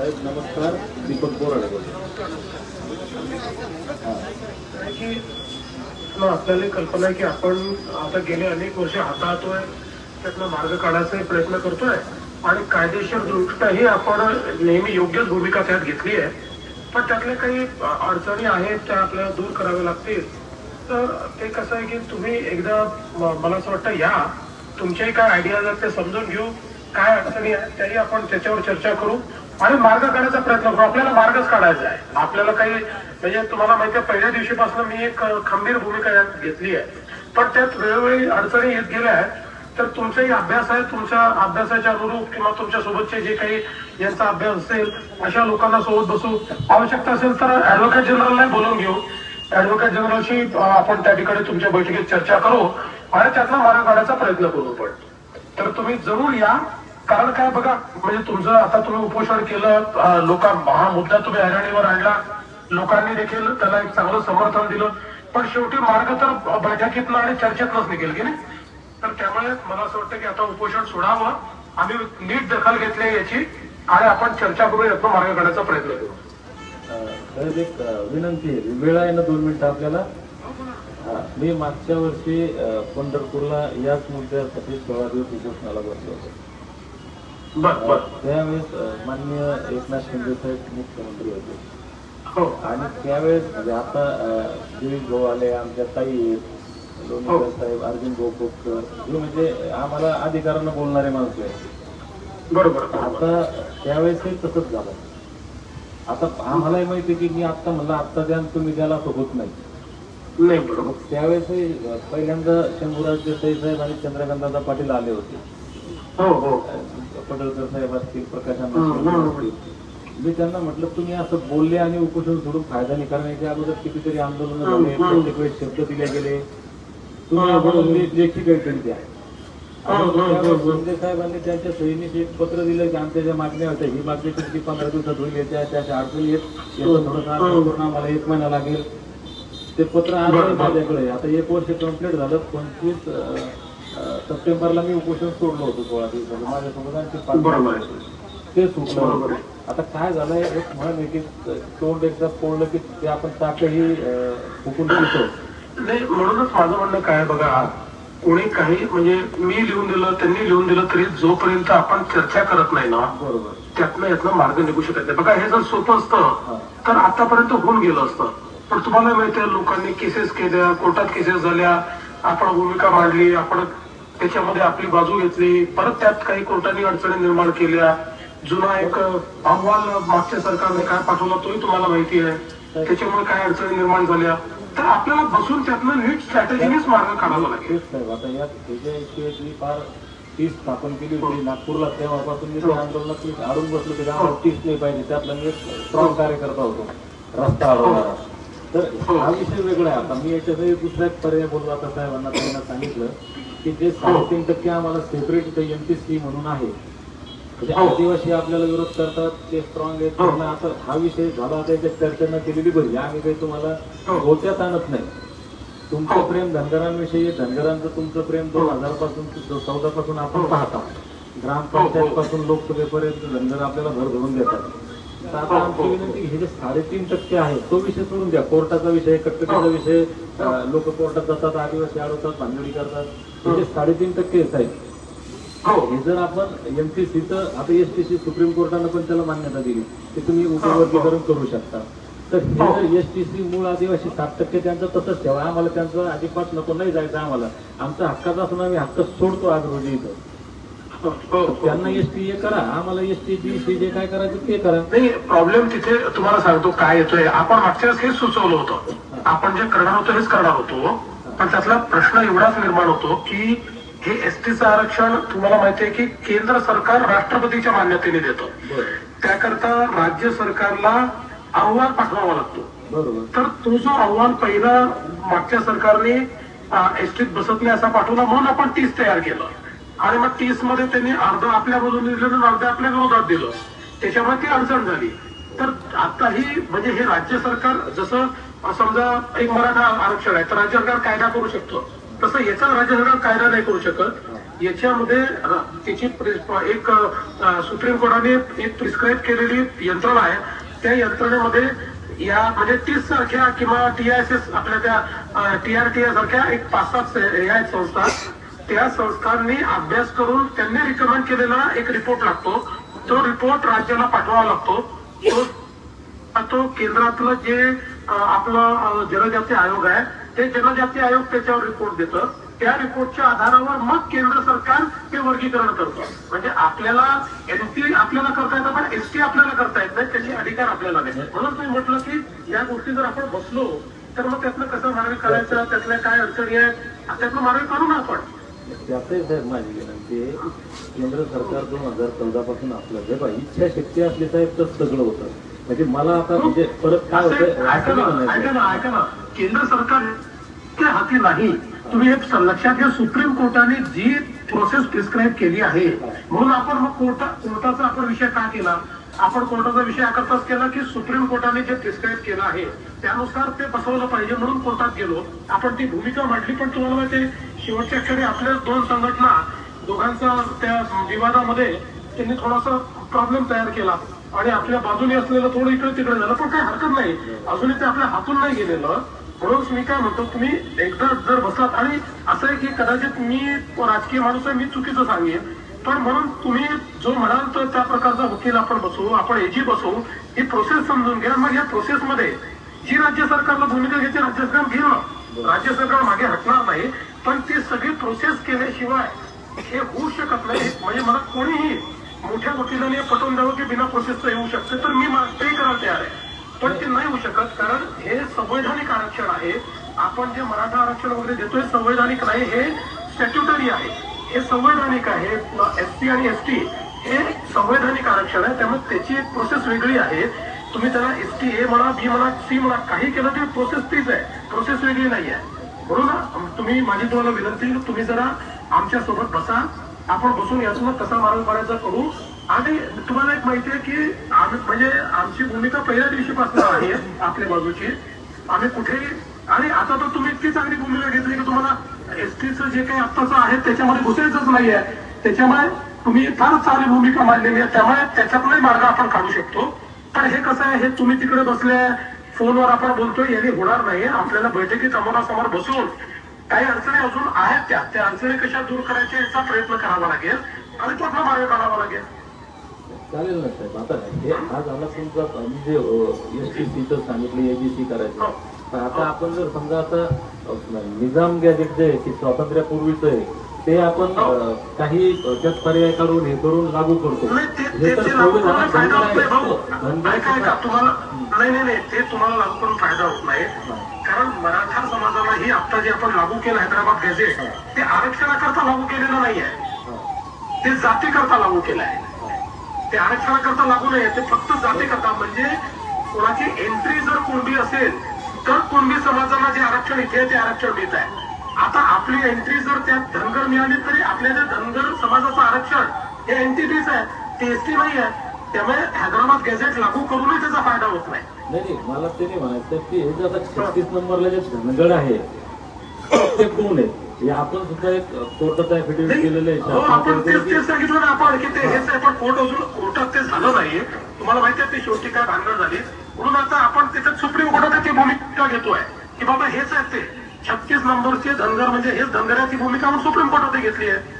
साहेब नमस्कार. दीपक बोराडे बोलतो. आपल्याला कल्पना आहे की आपण आता गेले अनेक वर्ष हाताळतोय त्यातनं मार्ग काढायचा प्रयत्न करतोय आणि कायदेशीर दृष्ट्याही आपण नेहमी योग्यच भूमिका त्यात घेतली आहे. पण त्यातल्या काही अडचणी आहेत त्या आपल्याला दूर कराव्या लागतील. तर ते कसं आहे की तुम्ही एकदा मला असं वाटतं या. तुमच्याही काय आयडियाज आहेत ते समजून घेऊ. काय अडचणी आहेत त्याही आपण त्याच्यावर चर्चा करू. आणि मार्ग काढायचा प्रयत्न करू. आपल्याला मार्गच काढायचा आहे. आपल्याला काही म्हणजे तुम्हाला माहिती आहे पहिल्या दिवशीपासून मी एक खंबीर भूमिका यात घेतली आहे. पण त्यात वेळोवेळी अडचणी येत गेल्या आहेत. तर तुमचाही अभ्यास आहे. तुमच्या अभ्यासाच्या अनुरूप किंवा तुमच्या सोबतचे जे काही यांचा अभ्यास असेल अशा लोकांना सोबत बसू. आवश्यकता असेल तर ऍडव्होकेट जनरलला बोलून घेऊ. ऍडव्होकेट जनरलशी आपण त्या ठिकाणी तुमच्या बैठकीत चर्चा करू. आणि त्यातला मार्ग काढायचा प्रयत्न करू पण तर तुम्ही जरूर या. कारण काय बघा म्हणजे तुमचं आता तुम्ही उपोषण केलं लोक लोकां हा मुद्दा तुम्ही ऐरणीवर आणला. लोकांनी देखील त्याला एक चांगलं समर्थन दिलं. पण शेवटी मार्ग तर बैठकीतनं आणि चर्चेतनच निघेल की नाही? तर त्यामुळे मला असं वाटतं की आता उपोषण सोडावं. आम्ही नीट दखल घेतली आहे याची आणि आपण चर्चा करू यातनं मार्ग काढायचा प्रयत्न करू. एक विनंती आहे. वेळ आहे ना दोन मिनिटं आपल्याला? मी मागच्या वर्षी पंढरपूरला याच मुद्द्यासाठी सोळा दिवस उपोषणाला बसलो होतो. त्यावेळेस माननीय एकनाथ शिंदे साहेब मुख्यमंत्री होते. हो. आणि त्यावेळेस म्हणजे आता गिरीश भाऊ आले आमच्या ताई आहेत लोणीकर साहेब अर्जुन भाऊ कोपकर हे म्हणजे आम्हाला अधिकारानं बोलणारे माणसं आहेत. बरोबर आता त्यावेळेसही तसंच झालं. आता आम्हालाही माहिती की मी आता म्हणलं आत्ता द्या तुम्ही द्याला असं होत नाही. अं, पहिल्यांदा शंभूराज देसाई साहेब आणि चंद्रकांतदादा पाटील आले होते. हो हो. पडळकर साहेब असतील प्रकाश मी त्यांना म्हटलं तुम्ही असं बोलले आणि उपोषण सोडून फायदा नाही कारण याच्या अगोदर कितीतरी आंदोलन झाले. प्रत्येक वेळेस शब्द दिले गेले. तुम्ही लेखी काहीतरी द्या. शिंदे साहेबांनी त्यांच्या सैनिक एक पत्र दिलं की आमच्या ज्या मागण्या होत्या ही मागणी तुमची पंधरा दिवसात होईल याच्या त्याच्या अडचणी येत करून आम्हाला एक महिना लागेल. ते पत्र आज. माझ्याकडे. आता एक वर्ष कंप्लीट झालं. पंचवीस सप्टेंबरला मी उपोषण सोडलं होतं सोळा दिवसाचं. माझ्यासोबत आणखी पाच. ते सुटलं. आता काय झालंय एक म्हण आहे की तोंड एकदा पोळलं की ते आपण टाकही अं, फुकून नाही म्हणूनच माझं म्हणणं काय बघा कोणी काही म्हणजे मी लिहून दिलं त्यांनी लिहून दिलं तरी जोपर्यंत आपण चर्चा करत नाही ना बरोबर. त्यातनं यातनं मार्ग निघू शकत नाही. बघा हे जर सोपं असतं तर आतापर्यंत होऊन गेलं असतं. पण तुम्हाला माहिती लोकांनी केसेस केल्या कोर्टात केसेस झाल्या आपण भूमिका मांडली आपण त्याच्यामध्ये आपली बाजू घेतली. परत त्यात काही कोर्टाने अडचणी निर्माण केल्या. जुना एक अहवाल मागच्या सरकारने काय पाठवला तोही तुम्हाला माहिती आहे. त्याच्यामुळे काय अडचणी निर्माण झाल्या. तर आपल्याला बसून त्यातनं नीट स्ट्रॅटेजीनेच मार्ग काढावा लागेल. तेच आता या फार टीस स्थापन केली होती. नागपूरला तेव्हापासून मी त्या आंदोलनात बसलो की टीस नाही पाहिजे त्यातला मी एक स्ट्रॉंग कार्यकर्ता होतो. रस्ता अडवणारा. तर हा विषय वेगळा आहे. आता मी याच्यातही दुसरा एक पर्याय बोललो. आता साहेबांना त्यांना सांगितलं की जे साडेतीन टक्के आम्हाला सेपरेट इथं एम टी सी म्हणून आहे. म्हणजे आदिवासी आपल्याला विरोध करतात ते स्ट्रॉंग आहेत. त्यांना आता हा विषय झाला त्याच्यात चर्चा न केलेली बरी आम्ही काही तुम्हाला गोट्यात आणत नाही. तुमचं प्रेम धनगरांविषयी. धनगरांचं तुमचं प्रेम दोन हजारपासून चौदा पासून आपण पाहता. ग्रामपंचायत पासून लोकसभेपर्यंत धनगर आपल्याला भर भरून देतात. आता आमची विनंती की हे जे साडेतीन टक्के आहे तो विषय सोडून द्या. कोर्टाचा विषय कटकटीचा विषय लोक कोर्टात जातात आदिवासी अडवतात भांडणी करतात. हे जे साडेतीन टक्के साहेब हो. हे जर आपण एमटीसीचं आता एसटीसी सुप्रीम कोर्टानं पण त्याला मान्यता दिली की तुम्ही उपवर्गीकरण करू शकता. तर हे जर एसटीसी मूळ आदिवासी सात टक्के त्यांचं तसंच ठेवा. आम्हाला त्यांचं अजिबात नको नाही जायचं आम्हाला. आमचा हक्काचा असून आम्ही हक्क सोडतो आज रोजी इथं. हो, हो. त्यांना एसटी करा आम्हाला एसटी बीसी जे काय करायचं ते करा. नाही प्रॉब्लेम तिथे तुम्हाला सांगतो काय येतोय. आपण मागच्या हेच सुचवलं होतं. आपण जे करणार होतो हेच करणार होतो. पण त्यातला प्रश्न एवढाच निर्माण होतो की हे एसटीचं आरक्षण तुम्हाला माहिती आहे की केंद्र सरकार राष्ट्रपतीच्या मान्यतेने देतं. त्याकरता राज्य सरकारला अहवाल पाठवावा लागतो. बरोबर. तर तो जो अहवाल पहिला मागच्या सरकारने एसटीत बसत नाही असा पाठवला म्हणून आपण तीस तयार केलं. आणि मग तीसमध्ये त्यांनी अर्ध आपल्या बाजून दिलं आणि अर्ध आपल्या विरोधात दिलं. त्याच्यामुळे ती अडचण झाली. तर आता ही म्हणजे हे राज्य सरकार जसं समजा एक मराठा आरक्षण आहे तर राज्य सरकार कायदा करू शकतो. तसं याचा राज्य सरकार कायदा नाही करू शकत. याच्यामध्ये त्याची एक सुप्रीम कोर्टाने एक प्रिस्क्राईब केलेली यंत्रणा आहे. त्या यंत्रणेमध्ये या म्हणजे तीस सारख्या किंवा टीआयएसएस आपल्या त्या टीआरटीआय सारख्या एक पाच सात संस्था त्या संस्थांनी अभ्यास करून त्यांनी रिकमेंड केलेला एक रिपोर्ट लागतो. तो रिपोर्ट राज्याला पाठवावा लागतो. तो केंद्रातलं जे आपलं जनजाती आयोग आहे ते जनजाती आयोग त्याच्यावर रिपोर्ट देतं. त्या रिपोर्टच्या आधारावर मग केंद्र सरकार ते वर्गीकरण करतं. म्हणजे आपल्याला एनटी आपल्याला करता येतं पण एसटी आपल्याला करता येत नाही त्याचे अधिकार आपल्याला नाही. म्हणून तुम्ही म्हटलं की या गोष्टी जर आपण बसलो तर मग त्यातनं कसं मार्ग करायचं त्यातल्या काय अडचणी आहेत त्यातनं मार्ग करू ना आपण त्यातही साहेब माझी विनंती आहे केंद्र सरकार दोन हजार चौदा पासून आपलं जे बा इच्छाशक्ती असली साहेब तर सगळं होतं. म्हणजे मला आता म्हणजे परत काय होतं ऐका असं ना नाही ऐका म्हणायचं ना ऐका ना. केंद्र सरकार ते हाती नाही. तुम्ही हे लक्षात घ्या सुप्रीम कोर्टाने जी प्रोसेस प्रिस्क्राईब केली आहे म्हणून आपण मग कोर्टा कोर्टाचा आपण विषय का केला? आपण कोर्टाचा विषय याकरताच केला की सुप्रीम कोर्टाने जे प्रिस्क्राईब केलं आहे त्यानुसार ते बसवलं पाहिजे म्हणून कोर्टात गेलो. आपण ती भूमिका मांडली पण तुम्हाला माहिती शेवटच्या क्षणी आपल्या दोन संघटना दोघांचा त्या विवादामध्ये त्यांनी थोडासा प्रॉब्लेम तयार केला. आणि आपल्या बाजूने असलेलं थोडं इकडे तिकडे झालं पण काही हरकत नाही. अजूनही ते आपल्या हातून नाही गेलेलं. म्हणून मी काय म्हणतो तुम्ही एकदा जर बसलात आणि असं आहे की कदाचित मी राजकीय माणूस आहे मी चुकीचं सांगेन. पण म्हणून तुम्ही जो म्हणाल तर त्या प्रकारचा वकील आपण बसवू आपण एजी बसवू ही प्रोसेस समजून घ्या. मग या प्रोसेसमध्ये जी राज्य सरकारला भूमिका घ्यायची राज्य सरकार ना राज्य सरकार मागे हटणार नाही पण ती सगळी प्रोसेस केल्याशिवाय हे होऊ शकत नाही. म्हणजे मला कोणीही मोठ्या वकिलाने पटवून द्यावं की बिना प्रोसेसचं येऊ शकते तर मी तेही करायला तयार आहे. पण ते नाही होऊ शकत कारण हे संवैधानिक आरक्षण आहे. आपण जे मराठा आरक्षण वगैरे देतोय संवैधानिक नाही हे स्टॅट्युटरी आहे. हे संवैधानिक आहे एस टी आणि एस टी हे संवैधानिक आरक्षण आहे त्यामुळे त्याची एक प्रोसेस वेगळी आहे. तुम्ही त्याला एस टी ए म्हणा बी म्हणा सी म्हणा काही केलं तरी प्रोसेस तीच आहे. प्रोसेस वेगळी नाही आहे. बरोबर तुम्ही माझी तुम्हाला विनंती तुम्ही जरा आमच्यासोबत बसा. आपण बसून यातून कसा मार्ग काढायचा करू. आणि तुम्हाला एक माहिती आहे की आम्ही म्हणजे आमची भूमिका पहिल्या दिवशीपासून आहे आपल्या बाजूची. आम्ही कुठेही आणि आता तर तुम्ही इतकी चांगली भूमिका घेतली की तुम्हाला एसटीचं जे काही आत्ताचं आहे त्याच्यामध्ये घुसायचंच नाही आहे त्याच्यामुळे तुम्ही फारच चांगली भूमिका मांडलेली आहे. त्यामुळे त्याच्यातलाही मार्ग आपण काढू शकतो. पण हे कसं आहे हे तुम्ही तिकडे बसले फोनवर आपण बोलतोय याने होणार नाही आपल्याला बैठकीत समोरासमोर बसून काही अडचणी अजून आहेत त्या. त्या अडचणी कशा दूर करायच्या याचा प्रयत्न करावा लागेल आणि तो आपला मार्ग काढावा लागेल. चालेल ना साहेब. आता हे हा झाला तुमचा जे एस टी सीचं सांगितलं एबीसी करायचं. पण आता आपण जर समजा आता निजाम गॅजेट जे आहे की स्वातंत्र्यापूर्वीच आहे ते आपण काही त्यात पर्याय काढून हे करून लागू करतो. हे तर नाही तुम्हाला नाही नाही नाही. ते तुम्हाला लागू करून फायदा होत नाही. कारण मराठा समाजाला ही आता जे आपण लागू केलं हैदराबाद गॅझेट ते आरक्षणाकरता लागू केलेलं नाही आहे ते जातीकरता लागू केलं आहे. ते आरक्षणाकरता लागू नाही ते फक्त जातीकरता. म्हणजे कोणाची एंट्री जर कुणबी असेल तर कुणबी समाजाला जे आरक्षण इथे ते आरक्षण देत आहे. आता आपली एंट्री जर त्यात धनगर मिळाली तरी आपल्या जे धनगर समाजाचं आरक्षण हे एनटीटीच आहे ते एसटी नाही आहे त्यामुळे हैदराबाद गॅझेट लागू करूनही त्याचा फायदा होत नाही. नाही मला ते नाही म्हणायचं की हे जे आता छत्तीस नंबरला जे धनगड आहे ते कोण आहे? हे आपण सुद्धा एक कोर्टात ऍफिडेव्हिट केलेलं आहे. आपण तेच तेच सांगितलं ना आपण की ते हेच आहे पण कोर्ट अजून कोर्टात ते झालं नाही. तुम्हाला माहिती आहे ते शेवटी काय भांडण झाली. म्हणून आता आपण त्याच्यात सुप्रीम कोर्टात ती भूमिका घेतोय. की बाबा हेच आहे ते. छत्तीस नंबरचे धनगर म्हणजे हेच धनगराची भूमिका आपण सुप्रीम कोर्टात घेतली आहे.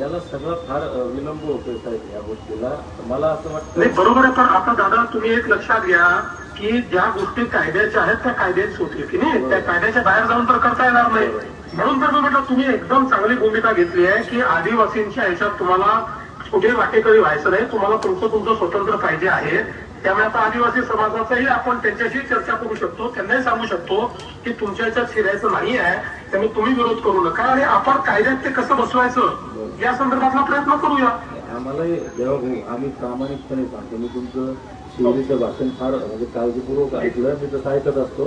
याला सगळा फार विलंब होतोय साहेब या गोष्टीला. मला असं नाही वाटतं बरोबर आहे पण आता दादा तुम्ही एक लक्षात घ्या की ज्या गोष्टी कायद्याच्या आहेत त्या कायद्याच होतील की नाही? त्या कायद्याच्या बाहेर जाऊन तर करता येणार नाही. म्हणून तर मी म्हटलं तुम्ही एकदम चांगली भूमिका घेतली आहे की आदिवासींच्या ह्याच्यात तुम्हाला कुठे वाटेकरी व्हायचं नाही. तुम्हाला तुमचं तुमचं स्वतंत्र पाहिजे आहे. त्यामुळे आता आदिवासी समाजाचाही आपण त्यांच्याशी चर्चा करू शकतो त्यांनाही सांगू शकतो की तुमच्या याच्यात शिरायचं नाही आहे त्यामुळे तुम्ही विरोध करू नका आणि आपण कायद्यात ते कसं बसवायचं या संदर्भातला प्रयत्न करूया. आम्हाला देवा भाऊ आम्ही प्रामाणिकपणे सांगतो मी तुमचं शिवरीचं भाषण फार म्हणजे काळजीपूर्वक ऐकलं मी तसं ऐकत असतो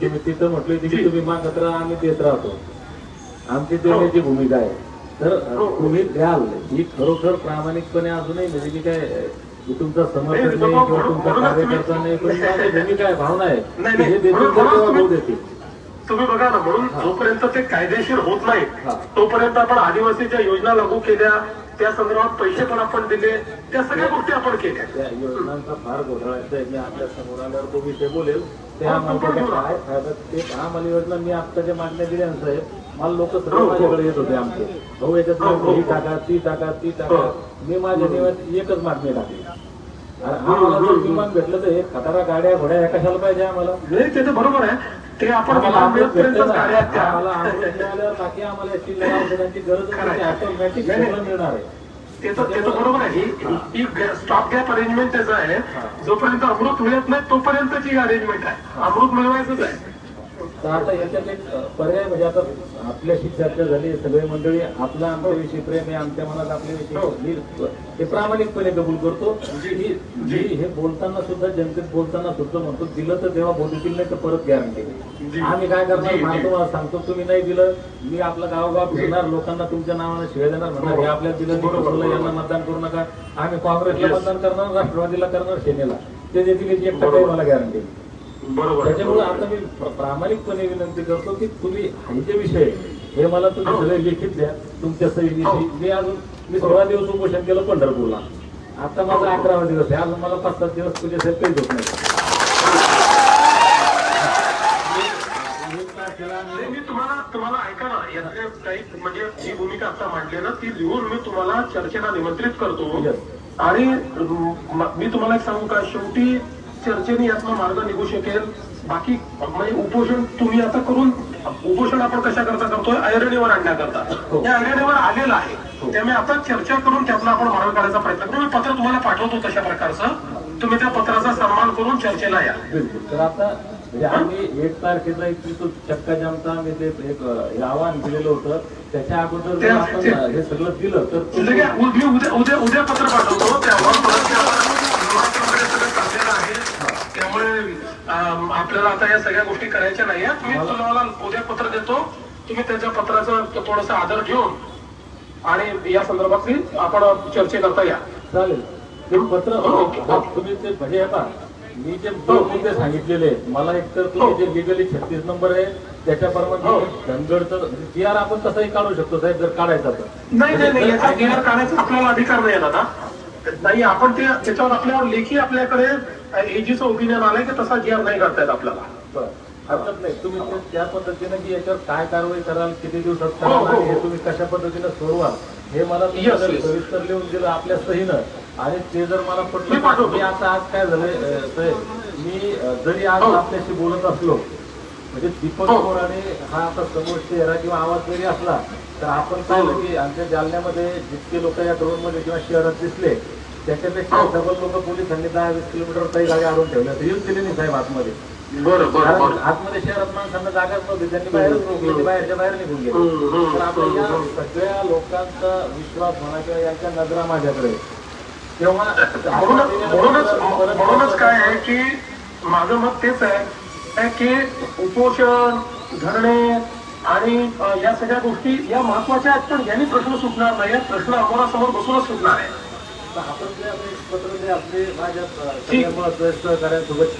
की मी तिथं म्हटलं की तुम्ही मागत राहा आम्ही देत राहतो. आमची देण्याची भूमिका आहे. तर अ, तुम्ही द्याल. ही खरोखर प्रामाणिकपणे अजूनही म्हणजे मी काय तुमचा समर्थक नाही किंवा तुमचा कार्यकर्ता नाही पण माझी भूमिका आहे भावना आहे. हे नाही. देतील तेव्हा भाऊ तुम्ही बघा ना म्हणून जोपर्यंत ते कायदेशीर होत नाही. तोपर्यंत आपण आदिवासीच्या योजना लागू केल्या त्या संदर्भात पैसे पण आपण दिले त्या सगळ्या गोष्टी आपण केल्या. त्या योजनांचा फार घोटाळा आहे. मी आपल्यासमोर आल्यावर तो विषय बोलेल त्या. काय फायदा ते आम्हाला योजना मी आता जे मागण्या दिल्या साहेब. मला लोक सगळं. माझ्याकडे येत होते आमचे. भाऊ याच्यात हो, हो. ही टाका ती टाका ती टाका. हो. मी माझ्या निवात एकच मागणी टाकली. आम्हाला जर हम्म, विमान भेटलं तर हे खटारा गाड्या घोड्या ह्या कशाला पाहिजे आम्हाला? नाही ते तर बरोबर आहे. ते आपण आम्हाला बाकी औषधांची गरज. ऑटोमॅटिक मिळणार आहे. ते तर ते तर बरोबर आहे. स्टॉप गॅप अरेंजमेंट त्याचं आहे. जोपर्यंत अमृत मिळत नाही तोपर्यंतची अरेंजमेंट आहे. अमृत मिळवायचंच आहे. तर आता याच्यात एक पर्याय म्हणजे आता आपल्याशी चर्चा झाली सगळे मंडळी आपला आमच्याविषयी प्रेम आहे आमच्या मनात हो. आपल्याविषयी मी हे प्रामाणिकपणे कबूल करतो हे बोलताना सुद्धा जनतेत बोलताना सुद्धा म्हणतो दिलं तर तेव्हा बोलतील नाही तर परत. गॅरंटी आम्ही काय करणार. मला तुम्हाला सांगतो तुम्ही नाही दिलं मी आपलं गावगाव फिरणार लोकांना तुमच्या नावानं शिवाय देणार म्हणणार हे आपल्या दिलं नाही, यांना. मतदान करू नका आम्ही काँग्रेसला. मतदान करणार राष्ट्रवादीला करणार सेनेला ते देतील एक टक्काही मला गॅरंटी बरोबर. त्याच्यामुळे आता मी प्र- प्रामाणिकपणे विनंती करतो की तुम्ही हे जे विषय हे मला तुम्ही हो. सगळे लिखित द्या. तुमच्या सही हो. मी अजून मी सोळा दिवस उपोषण केलं पंढरपूरला. आता माझा अकरावा दिवस आहे. अजून मला पाच सात दिवस तुझ्या साहेब काहीच होत नाही मी तुम्हाला तुम्हाला ऐका ना. यातले काही म्हणजे जी भूमिका आता मांडली ना ती लिहून मी तुम्हाला चर्चेला निमंत्रित करतो. आणि म- मी तुम्हाला एक सांगू का? शेवटी चर्चेने यातनं मार्ग निघू शकेल. बाकी म्हणजे उपोषण तुम्ही आता करून उपोषण आपण कशा करता करतोय? ऐरणीवर आणण्याकरता. हो. या ऐरणीवर आलेलं आहे. त्यामुळे आता चर्चा करून त्यातला आपण मार्ग काढायचा प्रयत्न करू. मी पत्र तुम्हाला पाठवतो तशा प्रकारचं. तुम्ही त्या पत्राचा सन्मान करून चर्चेला या. बिलकुल. तर आता म्हणजे आम्ही एक तारखेचा एक तो चक्का जामचा आम्ही ते एक हे आवाहन केलेलं होतं. त्याच्या अगोदर हे सगळं दिलं तर उद्या उद्या उद्या पत्र पाठवतो. त्यावर परत ते आपण निवासस्थानाकडे सगळं चाललेलं आहे त्यामुळे आपल्याला आता या सगळ्या गोष्टी करायच्या नाही मी तुम्हाला उद्या पत्र देतो. तुम्ही त्याच्या पत्राचा थोडासा आदर घेऊन आणि या संदर्भातली आपण चर्चेकरता या. चालेल. ते पत्र हो, ओके. हा, तुम्ही ते म्हणजे हे पहा मी जे दोन मुद्दे सांगितलेले मला एक तर तुम्ही हो. जे लिगली छत्तीस नंबर आहे त्याच्याप्रमाणे हो. धनगडचं जी आर आपण तसंही काढू शकतो साहेब जर काढायचा तर. नाही नाही गिअर काढायचा आपल्याला अधिकार नाही दादा. नाही आपण ते त्याच्यावर आपल्यावर लेखी आपल्याकडे एजीचं ओपिनियन आलंय की तसा गिअर नाही करतायत आपल्याला. हरकत नाही तुम्ही ते त्या पद्धतीनं की याच्यावर काय कारवाई कराल किती दिवसात हो, कराल हो, आणि हे हो. तुम्ही कशा पद्धतीनं सोडवाल हे मला. सविस्तर लिहून दिलं आपल्या सहीनं आणि ते जर मला पटलं. मी आता आज काय झालंय मी जरी आज हो. आपल्याशी बोलत असलो म्हणजे दीपक हो. कोराडे हा आता समोर चेहरा किंवा आवाज जरी असला तर आपण पाहिलं की आमच्या जालन्यामध्ये जितके लोक या ड्रोनमध्ये किंवा शहरात दिसले त्याच्यापेक्षा हो. डबल लोक पोलिसांनी दहा वीस किलोमीटर काही गाडी आणून ठेवल्या तर येऊच दिले नाही साहेब आतमध्ये कारण आतमध्ये शहरात माणसांना जागाच नव्हती त्यांनी बाहेरच रोखले बाहेरच्या बाहेर निघून गेले तर आपण या. सगळ्या लोकांचा विश्वास म्हणा किंवा यांच्या नजरा माझ्याकडे. तेव्हा म्हणूनच म्हणूनच काय आहे की माझं मत तेच आहे की उपोषण धरणे आणि या सगळ्या गोष्टी या महत्त्वाच्या आहेत पण यांनी प्रश्न सुटणार नाही प्रश्न अमोरासमोर बसूनच सुटणार आहे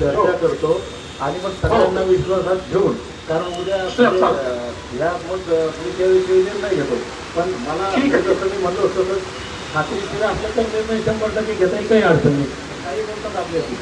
चर्चा हो. करतो आणि मग सगळ्यांना विश्वासात घेऊन कारण उद्या. अ, या मग मी त्याविषयी निर्णय घेतो पण मला. जसं मी म्हणलो तसं खात्रीशीर असलं तर निर्णय शंभर टक्के घेता येईल काही अडचण नाही काही बोलतात आपल्याशी